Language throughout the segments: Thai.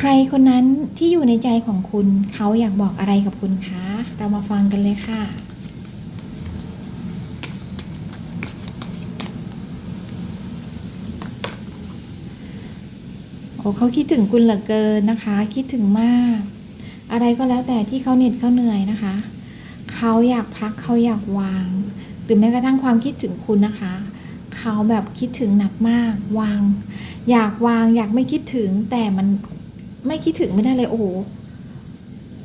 ใครคนนั้นที่อยู่ในใจของคุณเขาอยากบอกอะไรกับคุณคะ เรามาฟังกันเลยค่ะโอ้เขาคิดถึงคุณเหลือเกินนะคะ คิดถึงมาก อะไรก็แล้วแต่ที่เขาเหน็ดเขาเหนื่อยนะคะ เขาอยากพักเขาอยากวาง หรือแม้กระทั่งความคิดถึงคุณนะคะ เขาแบบคิดถึงหนักมาก วาง อยากวางอยากไม่คิดถึงแต่มัน ไม่คิดถึงไม่ได้เลยโอ้โห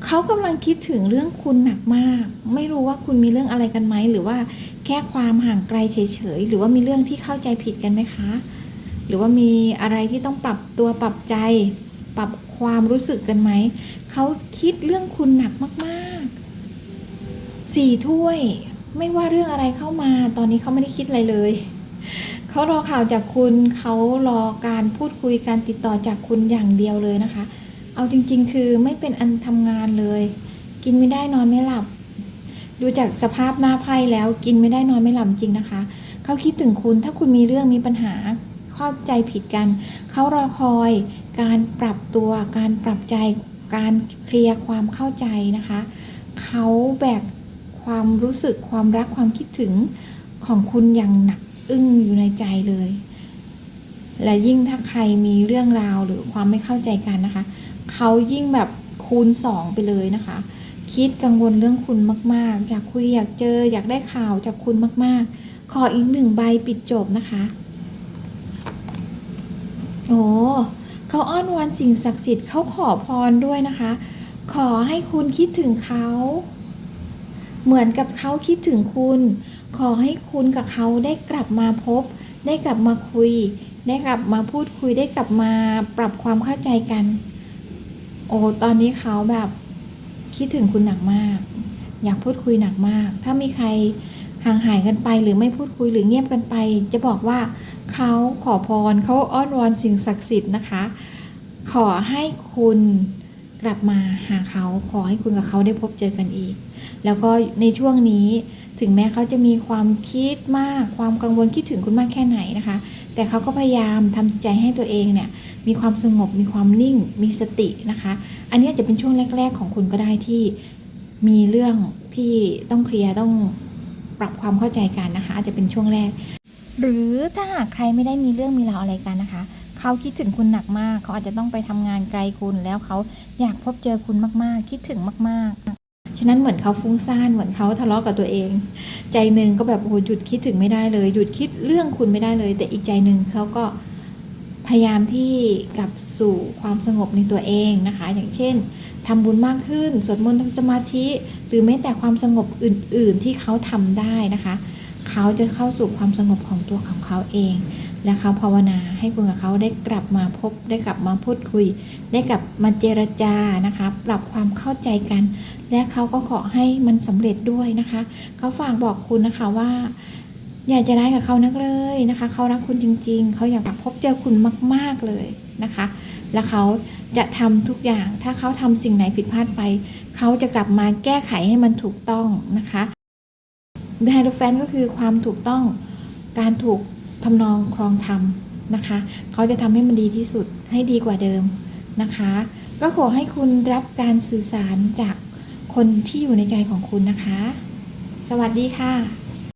เขากำลังคิดถึงเรื่องคุณหนักมาก ไม่รู้ว่าคุณมีเรื่องอะไรกันไหมหรือว่าแค่ความห่างไกลเฉยๆหรือว่ามีเรื่องที่เข้าใจผิดกันไหมคะ หรือว่ามีอะไรที่ต้องปรับตัวปรับใจ ปรับความรู้สึกกันไหมเขาคิดเรื่องคุณหนักมากๆสี่ถ้วย ไม่ว่าเรื่องอะไรเข้ามา ตอนนี้เขาไม่ได้คิดอะไรเลย เขารอข่าวจากคุณเขารอการพูดคุยการติดต่อจากคุณอย่างเดียวเลยนะคะ เอาจริง ๆ คือไม่เป็นอันทำงานเลย กินไม่ได้นอนไม่หลับ ดูจากสภาพหน้าไพ่แล้วกินไม่ได้นอนไม่หลับจริงนะคะเขาคิดถึงคุณถ้าคุณมีเรื่องมีปัญหาเข้าใจผิดกันเขารอคอย การปรับตัว การปรับใจ การเคลียร์ความเข้าใจนะคะเขาแบกความรู้สึกความรักความคิดถึงของคุณอย่างหนัก อึ้งอยู่ในใจเลย และยิ่งถ้าใครมีเรื่องราวหรือความไม่เข้าใจกันนะคะ เขายิ่งแบบคูณสองไปเลยนะคะ คิดกังวลเรื่องคุณมาก ๆ อยากคุยอยากเจอ อยากได้ข่าวจากคุณมาก ๆ ขออีกหนึ่งใบปิดจบนะคะโอ้เขาอ้อนวอนสิ่งศักดิ์สิทธิ์เขาขอพรด้วยนะคะ ขอให้คุณคิดถึงเขา เหมือนกับเขาคิดถึงคุณ ขอให้คุณกับเขาได้กลับมาพบ ได้กลับมาคุย ได้กลับมาพูดคุยได้กลับมาปรับความเข้าใจกัน โอ้ตอนนี้เขาแบบคิดถึงคุณหนักมาก อยากพูดคุยหนักมาก ถ้ามีใครห่างหายกันไปหรือไม่พูดคุยหรือเงียบกันไป จะบอกว่าเขาขอพรเขาอ้อนวอนสิ่งศักดิ์สิทธิ์นะคะ ขอให้คุณกลับมาหาเขาขอให้คุณกับเขาได้พบเจอกันอีก แล้วก็ในช่วงนี้ ถึงแม้เขาจะมีความคิดมาก ความกังวลคิดถึงคุณมากแค่ไหนนะคะ แต่เขาก็พยายามทำใจให้ตัวเองเนี่ยมีความสงบมีความนิ่งมีสตินะคะ อันนี้จะเป็นช่วงแรก ๆ ของคุณก็ได้ที่มีเรื่องที่ต้องเคลียร์ต้องปรับความเข้าใจกันนะคะ อาจจะเป็นช่วงแรก หรือถ้าหากใครไม่ได้มีเรื่องมีราวอะไรกันนะคะเขาคิดถึงคุณหนักมาก เขาอาจจะต้องไปทำงานไกลคุณแล้วเขาอยากพบเจอคุณมากๆ คิดถึงมาก ๆะนั้นเหมือนเขาฟุ้งซ่านเหมือนเขาทะเลาะกับตัวเอง ใจหนึ่งก็แบบโอ้หหยุดคิดถึงไม่ได้เลย หยุดคิดเรื่องคุณไม่ได้เลย แต่อีกใจหนึ่งเขาก็พยายามที่กลับสู่ความสงบในตัวเองนะคะ อย่างเช่นทำบุญมากขึ้นสวดมนต์ทำสมาธิ หรือแม้แต่ความสงบอื่น ๆ ที่เขาทำได้นะคะ เขาจะเข้าสู่ความสงบของตัวของเขาเอง และเขาภาวนาให้คุณกับเขาได้กลับมาพบ ได้กลับมาพูดคุย ได้กลับมาเจรจานะคะ ปรับความเข้าใจกัน และเขาก็ขอให้มันสำเร็จด้วยนะคะ เขาฝากบอกคุณนะคะว่า อย่าจะร้ายกับเขานักเลยนะคะ เขารักคุณจริง ๆ เขาอยากพบเจอคุณมาก ๆเลยนะคะ และเขาจะทำทุกอย่าง ถ้าเขาทำสิ่งไหนผิดพลาดไป เขาจะกลับมาแก้ไขให้มันถูกต้องนะคะ ไฮโดรแฟนก็คือความถูกต้องการถูกทำนองครองธรรมนะคะ เขาจะทำให้มันดีที่สุดให้ดีกว่าเดิมนะคะ ก็ขอให้คุณรับการสื่อสารจากคนที่อยู่ในใจของคุณนะคะ สวัสดีค่ะ